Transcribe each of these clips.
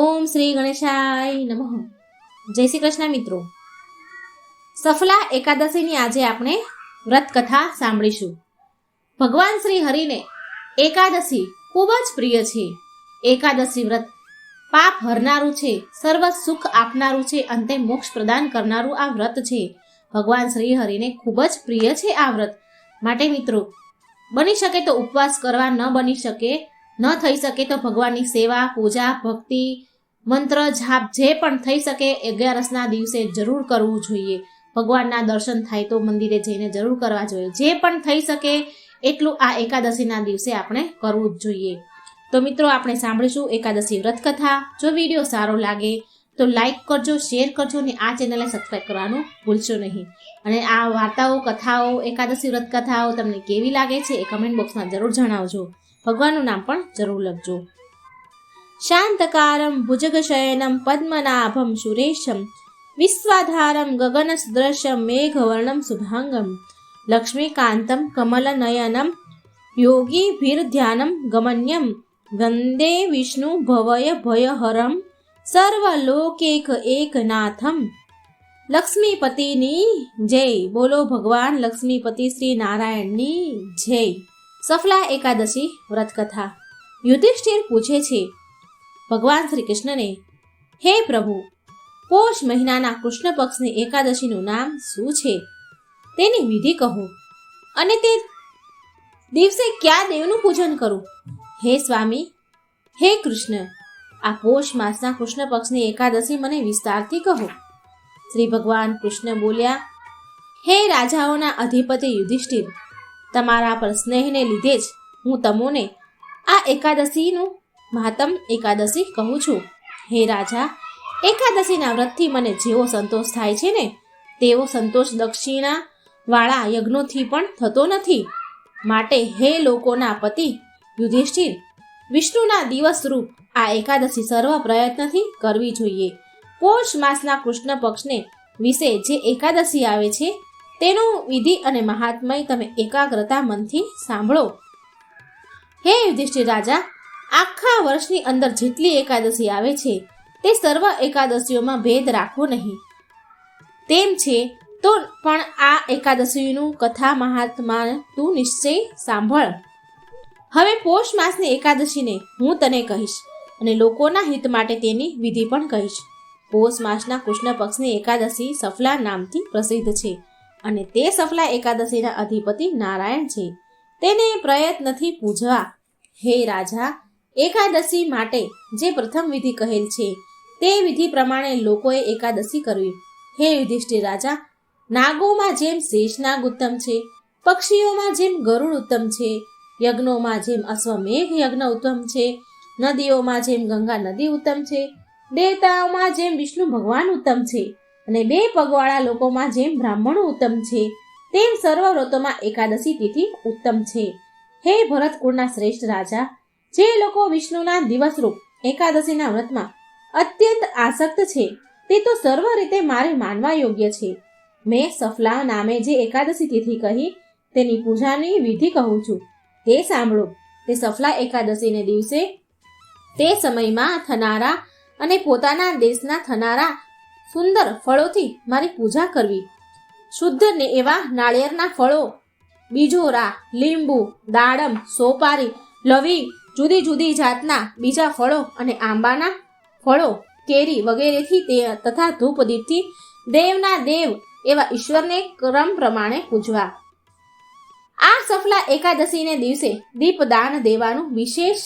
ઓમ શ્રી ગણેશાય નમઃ. જય શ્રી કૃષ્ણ મિત્રો. સફલા એકાદશીની આજે આપણે વ્રત કથા સાંભળીશું. ભગવાન શ્રી હરિને એકાદશી ખૂબ જ પ્રિય છે. એકાદશી વ્રત પાપ હરનારું છે, સર્વ સુખ આપનારું છે, અંતે મોક્ષ પ્રદાન કરનારું આ વ્રત છે. ભગવાન શ્રી હરિને ખૂબ જ પ્રિય છે આ વ્રત. માટે મિત્રો, બની શકે તો ઉપવાસ કરવા, ન બની શકે, ન થઈ શકે તો ભગવાનની સેવા, પૂજા, ભક્તિ મંત્ર જાપ જે પણ થઈ શકે અગિયારસના દિવસે જરૂર કરવું જોઈએ. ભગવાનના દર્શન થાય તો મંદિરે જઈને જરૂર કરવા જોઈએ. જે પણ થઈ શકે એટલું આ એકાદશીના દિવસે આપણે કરવું જ જોઈએ. તો મિત્રો, આપણે સાંભળીશું એકાદશી વ્રત કથા જો વીડિયો સારો લાગે તો લાઈક કરજો, શેર કરજો અને આ ચેનલને સબસ્ક્રાઈબ કરવાનું ભૂલશો નહીં. અને આ વાર્તાઓ, કથાઓ, એકાદશી વ્રત કથાઓ તમને કેવી લાગે છે એ કમેન્ટ બોક્સમાં જરૂર જણાવજો. ભગવાનનું નામ પણ જરૂર લખજો. પદ્મનાભમ સુરેશમ વિશ્વાધારમ ગગનસદૃશમ મેઘવર્ણમ શુભાંગમ લક્ષ્મીકાંતમ કમલનયનમ યોગીભીર્ધ્યાનમ ગમન્યમ વંદે વિષ્ણુ ભવય ભયહરમ સર્વલોકેક એકનાથમ લક્ષ્મીપતિની જય બોલો ભગવાન લક્ષ્મીપતિ શ્રી નારાયણની જય સફલા એકાદશી વ્રત કથા યુધિષ્ઠિર પૂછે છે ભગવાન શ્રી કૃષ્ણને, હે પ્રભુ, પોષ મહિનાના કૃષ્ણ પક્ષની એકાદશીનું નામ શું છે? તેની વિધિ કહો અને તે દિવસે કયા દેવનું પૂજન કરું? હે સ્વામી, હે કૃષ્ણ, આ પોષ માસના કૃષ્ણ પક્ષની એકાદશી મને વિસ્તારથી કહો. શ્રી ભગવાન કૃષ્ણ બોલ્યા, હે રાજાઓના અધિપતિ યુધિષ્ઠિર, તમારા પર સ્નેહને લીધે જ હું તમોને આ એકાદશીનું મહાતમ એકાદશી કહું છું. હે રાજા, એકાદશીના વ્રતથી મને જેવો સંતોષ થાય છે ને, તેવો સંતોષ દક્ષિણા વાળા યજ્ઞોથી પણ થતો નથી. માટે હે લોકોના પતિ, યુધિષ્ઠિર, વિષ્ણુના દિવસ રૂપ આ એકાદશી સર્વ પ્રયત્નથી કરવી જોઈએ. પોષ માસના કૃષ્ણ પક્ષને વિશે જે એકાદશી આવે છે, તેનું વિધિ અને મહાત્મય તમે એકાગ્રતા મનથી સાંભળો. હે યુધિષ્ઠિર રાજા આખા વર્ષની અંદર જેટલી એકાદશી આવે છે, તે સર્વ એકાદશીઓમાં ભેદ રાખવો નહીં. તેમ છે, તો પણ આ એકાદશીનું કથા મહાત્મા તું નિશ્ચય સાંભળ. હવે પોષ માસની એકાદશીને હું તને કહીશ અને લોકોના હિત માટે તેની વિધિ પણ કહીશ. પોષ માસના કૃષ્ણ પક્ષની એકાદશી સફલા નામથી પ્રસિદ્ધ છે અને તે સફલા એકાદશીના અધિપતિ નારાયણ છે. તેને પ્રયત્નથી પૂજવા. હે રાજા એકાદશી માટે જે પ્રથમ વિધિ કહેલ છે, તે વિધિ પ્રમાણે લોકોએ એકાદશી કરવી. હે યુધિષ્ઠિર રાજા, નાગોમાં જેમ શેષનાગ ઉત્તમ છે, પક્ષીઓમાં જેમ ગરુડ ઉત્તમ છે, યજ્ઞોમાં જેમ અશ્વમેઘ યજ્ઞ ઉત્તમ છે, નદીઓમાં જેમ ગંગા નદી ઉત્તમ છે, દેવતાઓમાં જેમ વિષ્ણુ ભગવાન ઉત્તમ છે અને બે પગવાળા લોકોમાં જેમ બ્રાહ્મણો ઉત્તમ છે, તેમ સર્વ વ્રતોમાં એકાદશી તિથિ ઉત્તમ છે. હે ભરત કુળના શ્રેષ્ઠ રાજા જે લોકો વિષ્ણુના દિવસરૂપ એકાદશીના વ્રતમાં અત્યંત આસક્ત છે, તે તો સર્વ રીતે મારે માનવા યોગ્ય છે. મેં સફલા નામે જે એકાદશી તિથિ કહી, તેની પૂજાની વિધિ કહું છું. તે સાંભળો, તે સફલા એકાદશીને દિવસે તે સમયમાં થનારા અને પોતાના દેશના થનારા સુંદર ફળોથી મારી પૂજા કરવી. શુદ્ધ ને એવા નાળિયેરના ફળો, બીજોરા, લીંબુ, દાડમ, સોપારી લવી જુદી જુદી જાતના બીજા ફળો અને આંબાના ફળો, કેરી વગેરેથી તે તથા ધૂપ દીપથી દેવના દેવ એવા ઈશ્વરને ક્રમ પ્રમાણે પૂજવા. આ સફલા એકાદશીને દિવસે દીપદાન દેવાનું વિશેષ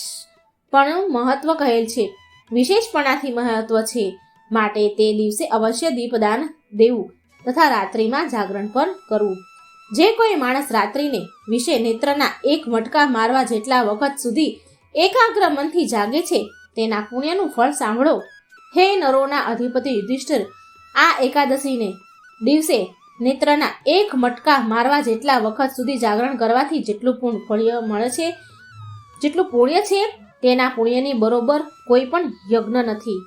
પણ મહત્વ કહેલ છે. વિશેષપણાથી મહત્વ છે. માટે તે દિવસે અવશ્ય દીપદાન દેવું તથા રાત્રિમાં જાગરણ પણ કરવું. જે કોઈ માણસ રાત્રિને વિશે નેત્રના એક મટકા મારવા જેટલા વખત સુધી એકાગ્ર મનથી જાગે છે. તેના પુણ્યનું ફળ સાંભળો. હે નરોના અધિપતિ યુધિષ્ઠિર, આ એકાદશીને દિવસે નેત્રના એક મટકા મારવા જેટલા વખત સુધી જાગરણ કરવાથી જેટલું પૂર્ણ ફળ્ય મળે છે, જેટલું પુણ્ય છે, તેના પુણ્યની બરોબર કોઈ પણ યજ્ઞ નથી.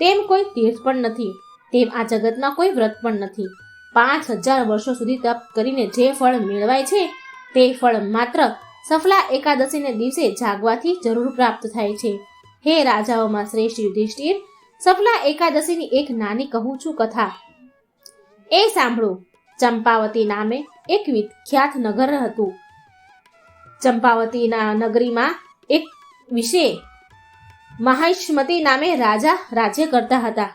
તેમ કોઈ તીર્થ પણ નથી. તેમ આ જગતમાં કોઈ વ્રત પણ નથી. પાંચ હજાર વર્ષો સુધી તપ કરીને જે ફળ મેળવાય છે, તે ફળ માત્ર સફલા એકાદશીને દિવસે જાગવાથી જરૂર પ્રાપ્ત થાય છે. હે રાજાઓમાં શ્રેષ્ઠ યુધિષ્ઠિર, સફલા એકાદશીની એક નાની કહું છું કથા. એ સાંભળો, ચંપાવતી નામે એક વિખ્યાત નગર હતું. ચંપાવતીના નગરીમાં એક વિશે મહિષ્મતી નામે રાજા રાજ્ય કરતા હતા.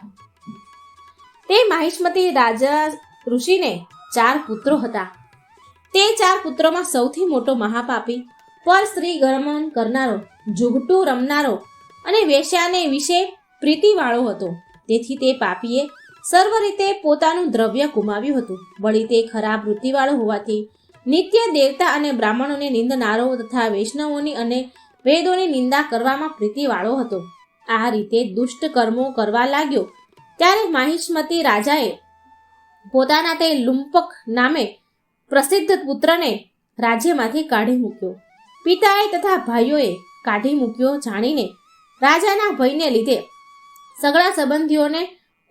તે મહિષ્મતી રાજા ઋષિને ચાર પુત્રો હતા. તે ચાર પુત્રોમાં સૌથી મોટો મહાપાપી. પર સ્ત્રી ગમન કરનારો જુગટું રમનારો અને વેશ્યાને વિશે પ્રીતિવાળો હતો. તેથી તે પાપીએ સર્વ રીતે પોતાનું દ્રવ્ય ગુમાવ્યું હતું. વળી તે ખરાબ વૃત્તિવાળો હોવાથી નિત્ય દેવતા અને બ્રાહ્મણોને નિંદનારો તથા વૈષ્ણવોની અને વેદોની નિંદા કરવામાં પ્રીતિવાળો હતો. આ રીતે દુષ્ટ કર્મો કરવા લાગ્યો. ત્યારે માહિષ્મતી રાજાએ પોતાના તે લુંપક નામે પ્રસિદ્ધ પુત્રને રાજ્યમાંથી કાઢી મૂક્યો. પિતાએ તથા ભાઈઓએ કાઢી મૂક્યો જાણીને રાજાના ભયને લીધે સગળા સંબંધીઓને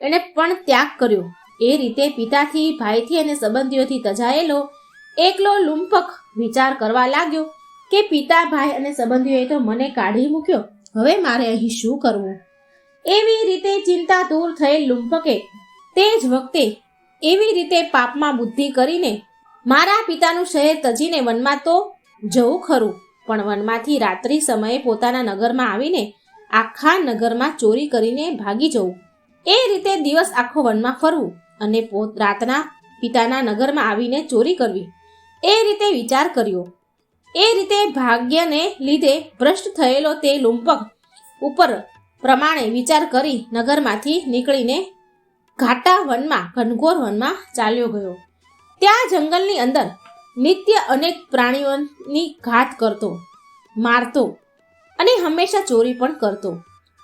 એણે પણ ત્યાગ કર્યો. એ રીતે પિતાથી, ભાઈથી અને સંબંધીઓથી તજાયેલો એકલો લુંપક વિચાર કરવા લાગ્યો કે પિતા, ભાઈ અને સંબંધીઓએ તો મને કાઢી મૂક્યો, હવે મારે અહીં શું કરવું? એવી રીતે ચિંતા દૂર થયેલ લુંપકે તે જ વખતે એવી રીતે પાપમાં બુદ્ધિ કરીને મારા પિતાનું શહેર તજીને વનમાં તો જવું ખરું, પણ વનમાંથી રાત્રિ સમયે પોતાના નગરમાં આવીને આખા નગરમાં ચોરી કરીને ભાગી જવું. એ રીતે દિવસ આખો વનમાં ફરવું અને પોત રાતના પિતાના નગરમાં આવીને ચોરી કરવી. એ રીતે વિચાર કર્યો. એ રીતે ભાગ્યને લીધે ભ્રષ્ટ થયેલો તે લુંપક ઉપર પ્રમાણે વિચાર કરી નગરમાંથી નીકળીને ઘાટા વનમાં, ઘનઘોર વનમાં ચાલ્યો ગયો. ત્યાં જંગલની અંદર નિત્ય અનેક પ્રાણીઓની ઘાત કરતો, મારતો અને હંમેશા ચોરી પણ કરતો.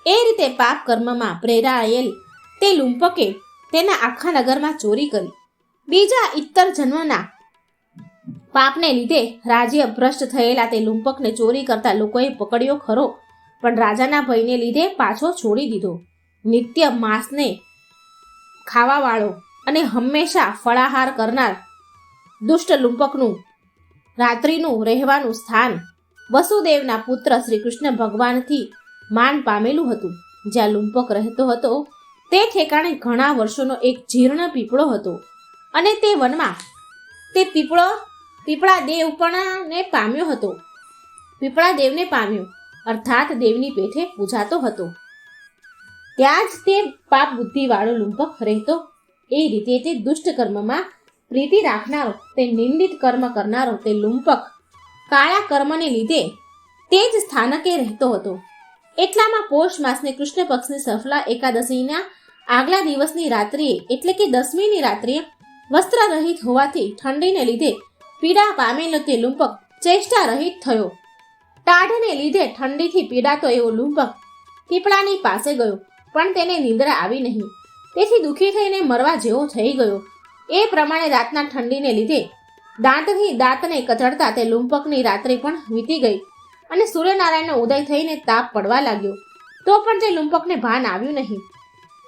એ રીતે પાપ કર્મમાં પ્રેરાયેલ તે લુંપકે તેના આખા નગરમાં ચોરી કરી. બીજા ઇત્તર જન્મના પાપને લીધે રાજ્ય ભ્રષ્ટ થયેલા તે લુંપકને ચોરી કરતા લોકોએ પકડ્યો ખરો, પણ રાજાના ભયને લીધે પાછો છોડી દીધો. નિત્ય માંસને ખાવાવાળો અને હંમેશા ફળાહાર કરનાર દુષ્ટ લુંપકનું, રાત્રિનું રહેવાનું સ્થાન વસુદેવના પુત્ર શ્રી કૃષ્ણ ભગવાનથી માન પામેલું હતું. જ્યાં લુંપક રહેતો હતો, તે ઠેકાણે ઘણા વર્ષોનો એક જીર્ણ પીપળો હતો અને તે વનમાં તે પીપળો પીપળા દેવ પણને પામ્યો હતો. પીપળા દેવને પામ્યો, અર્થાત દેવની પેઠે પૂજાતો હતો. ત્યાં જ તે પાપ બુદ્ધિવાળો લુંપક રહેતો એ રીતે તે દુષ્ટ કર્મમાં પ્રીતિ રાખનારો, તે નિંદિત કર્મ કરનારો, તે લુંપક, કાળા કર્મને લીધે તે જ સ્થાનકે રહેતો હતો. એટલામાં પોષ માસને કૃષ્ણ પક્ષની સફલા એકાદશીના આગલા દિવસની રાત્રિએ, એટલે કે દસમીની રાત્રિએ વસ્ત્ર રહિત હોવાથી ઠંડીને લીધે પીડા પામેલો તે લુંપક ચેષ્ટા રહિત થયો. ટાઢને લીધે ઠંડીથી પીડાતો એવો લુંપક પીપળાની પાસે ગયો, પણ તેને નિંદ્રા આવી નહીં. તેથી દુઃખી થઈને મરવા જેવો થઈ ગયો. એ પ્રમાણે રાતના ઠંડીને લીધે દાંતથી દાંતને કચડતા તે લુંપકની રાત્રિ પણ વીતી ગઈ અને સૂર્યનારાયણનો ઉદય થઈને તાપ પડવા લાગ્યો. તો પણ તે લુંપકને ભાન આવ્યું નહીં.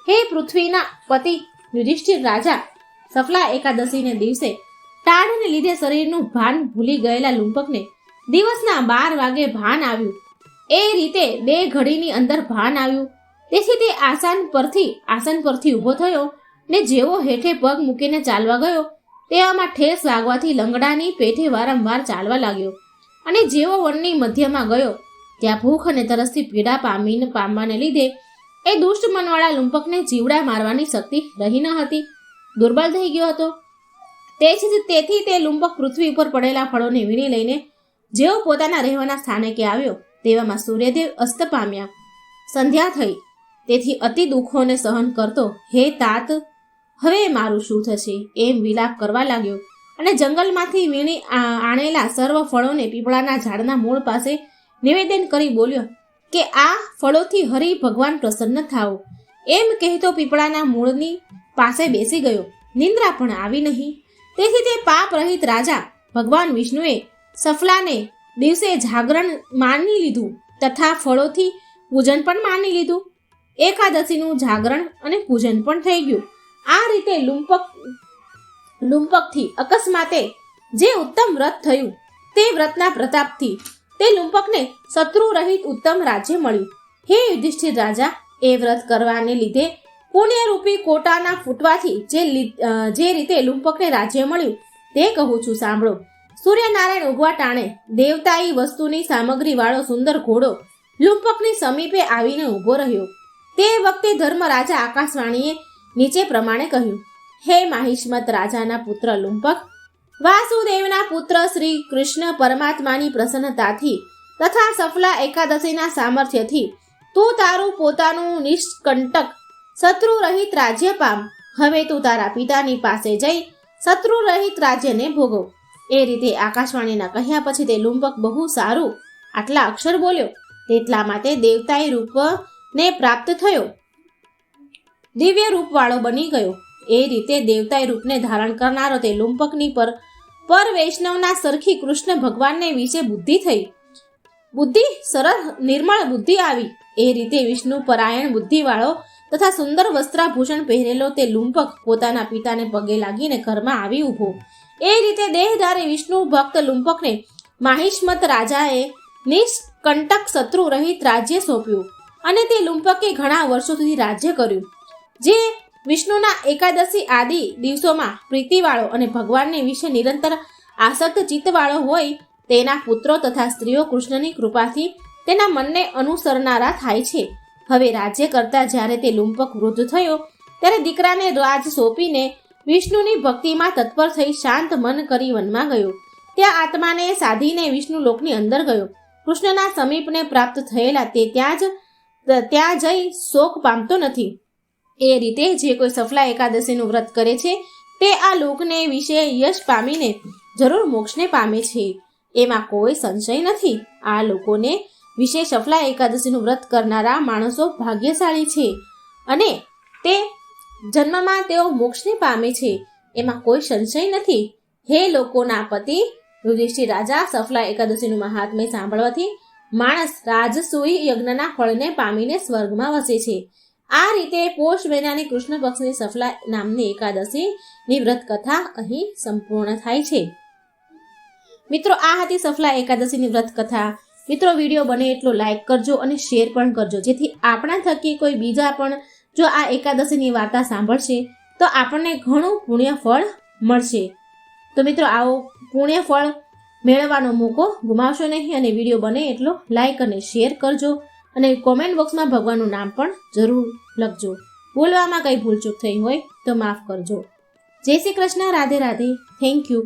હે પૃથ્વીના પતિ યુધિષ્ઠિર રાજા, સફલા એકાદશીને દિવસે ટાઢને લીધે શરીરનું ભાન ભૂલી ગયેલા લુંપકને દિવસના બાર વાગે ભાન આવ્યું. એ રીતે બે ઘડીની અંદર ભાન આવ્યું. તેથી તે આસન પરથી આસન પરથી ઊભો થયો ને જેવો હેઠે પગ મૂકીને ચાલવા ગયો તેવામાં ઠેસ વાગવાથી લંગડાની પેઠે વારંવાર ચાલવા લાગ્યો અને જેવો વનની મધ્યમાં ગયો, ત્યાં ભૂખ અને તરસથી પીડા પામીને પામવાને લીધે એ દુષ્ટ મનવાળા લુંપકને જીવડા મારવાની શક્તિ રહી ન હતી. દુર્બળ થઈ ગયો હતો. તે જ તેથી તે લુંપક પૃથ્વી ઉપર પડેલા ફળોને વીણી લઈને જેવો પોતાના રહેવાના સ્થાનકે આવ્યો, તેવામાં સૂર્યદેવ અસ્ત પામ્યા. સંધ્યા થઈ. તેથી અતિ દુઃખોને સહન કરતો, હે તાત, હવે મારું શું થશે? એમ વિલાપ કરવા લાગ્યો. અને જંગલમાંથી વીણી આણેલા સર્વ ફળોને પીપળાના ઝાડના મૂળ પાસે નિવેદન કરી બોલ્યો, કે આ ફળોથી હરિ ભગવાન પ્રસન્ન થાઓ. એમ કહેતો પીપળાના મૂળની પાસે બેસી ગયો. નિંદ્રા પણ આવી નહીં. તેથી તે પાપ રહિત રાજા ભગવાન વિષ્ણુએ સફલાને દિવસે જાગરણ માની લીધું તથા ફળોથી પૂજન પણ માની લીધું. એકાદશીનું જાગરણ અને પૂજન પણ થઈ ગયું. આ રીતે લુંપક, લુંપકથી અકસ્માતે જે ઉત્તમ વ્રત થયું, તે વ્રતના પ્રતાપથી તે લુંપકને શત્રુ રહિત ઉત્તમ રાજ્ય મળ્યું. હે યુધિષ્ઠિર રાજા, એ વ્રત કરવાને લીધે પુણ્યરૂપી કોટાના ફૂટવાથી જે જે રીતે લુંપકને રાજ્ય મળ્યું, તે કહું છું સાંભળો. સૂર્યનારાયણ ઉગવા ટાણે દેવતાઈ વસ્તુની સામગ્રી વાળો સુંદર ઘોડો લુંપકની સમીપે આવીને ઊભો રહ્યો. તે વખતે ધર્મરાજા આકાશવાણીએ નીચે પ્રમાણે કહ્યું, હે માહિષ્મત રાજાના પુત્ર લુંપક, વાસુદેવના પુત્ર શ્રી કૃષ્ણ પરમાત્માની પ્રસન્નતાથી તથા સફલા એકાદશીના સામર્થ્યથી તું તારું પોતાનું નિષ્કંટક શત્રુ રહિત રાજ્ય પામ હવે તું તારા પિતાની પાસે જઈ શત્રુ રહિત રાજ્યને ભોગવ. એ રીતે આકાશવાણીના કહ્યા પછી તે લુંપક બહુ સારું આટલા અક્ષર બોલ્યો. તેટલા માટે દેવતાએ રૂપને પ્રાપ્ત થયો. દિવ્ય રૂપવાળો બની ગયો. એ રીતે દેવતાએ રૂપને ધારણ કરનારો તે લુંપકની પર પર વૈષ્ણવના સરખી કૃષ્ણ ભગવાનને વિશે બુદ્ધિ થઈ. બુદ્ધિ સરળ, નિર્મળ બુદ્ધિ આવી. એ રીતે વિષ્ણુ પરાયણ બુદ્ધિવાળો તથા સુંદર વસ્ત્રાભૂષણ પહેરેલો તે લુંપક પોતાના પિતાને પગે લાગીને ઘરમાં આવી ઊભો. એ રીતે દેહધારી વિષ્ણુ ભક્ત લુંપકને માહિષ્મત રાજાએ નિષ્કંટક શત્રુ રહિત રાજ્ય સોંપ્યું. અને તે લુંપકે ઘણા વર્ષો સુધી રાજ્ય કર્યું. જે વિષ્ણુના એકાદશી આદિ દિવસોમાં પ્રીતિવાળો અને ભગવાનને વિશે નિરંતર આસક્ત ચિત્તવાળો હોય તેના પુત્રો તથા સ્ત્રીઓ કૃષ્ણની કૃપાથી તેના મનને અનુસરનારા થાય છે. હવે રાજ્ય કરતા જ્યારે તે લુંપક વૃદ્ધ થયો, ત્યારે દીકરાને રાજ સોંપીને વિષ્ણુની ભક્તિમાં તત્પર થઈ શાંત મન કરી વનમાં ગયો. ત્યાં આત્માને સાધીને વિષ્ણુ લોકની અંદર ગયો. કૃષ્ણના સમીપને પ્રાપ્ત થયેલા તે ત્યાં જ ત્યાં જઈ શોક પામતો નથી. એ રીતે જે કોઈ સફલા એકાદશીનું વ્રત કરે છે, તે આ લોકને વિશે યશ પામીને જરૂર મોક્ષને પામે છે. એમાં કોઈ સંશય નથી. આ લોકોને વિશે સફલા એકાદશીનું વ્રત કરનારા માણસો ભાગ્યશાળી છે અને તે જન્મમાં તેઓ મોક્ષને પામે છે. એમાં કોઈ સંશય નથી. હે લોકોના પતિ, યુધિષ્ઠિર રાજા સફલા એકાદશીનું મહાત્મ્ય સાંભળવાથી માણસ રાજસૂઈ યજ્ઞના ફળને પામીને સ્વર્ગમાં વસે છે. આ રીતે પોષ મહિનાની કૃષ્ણ પક્ષની સફલા નામની એકાદશીની વ્રત કથા અહીં સંપૂર્ણ થાય છે. મિત્રો, આ હતી સફલા એકાદશીની વ્રત કથા મિત્રો, વીડિયો બને એટલો લાઈક કરજો અને શેર પણ કરજો. જેથી આપણા થકી કોઈ બીજા પણ જો આ એકાદશીની વાર્તા સાંભળશે, તો આપણને ઘણું પુણ્ય ફળ મળશે. તો મિત્રો, આવો પુણ્ય ફળ મેળવવાનો મોકો ગુમાવશો નહીં અને વીડિયો બને એટલો લાઈક અને શેર કરજો અને કોમેન્ટ બોક્સમાં ભગવાનનું નામ પણ જરૂર લખજો. બોલવામાં કંઈ ભૂલચૂક થઈ હોય તો માફ કરજો. જય શ્રી કૃષ્ણ, રાધે રાધે. Thank you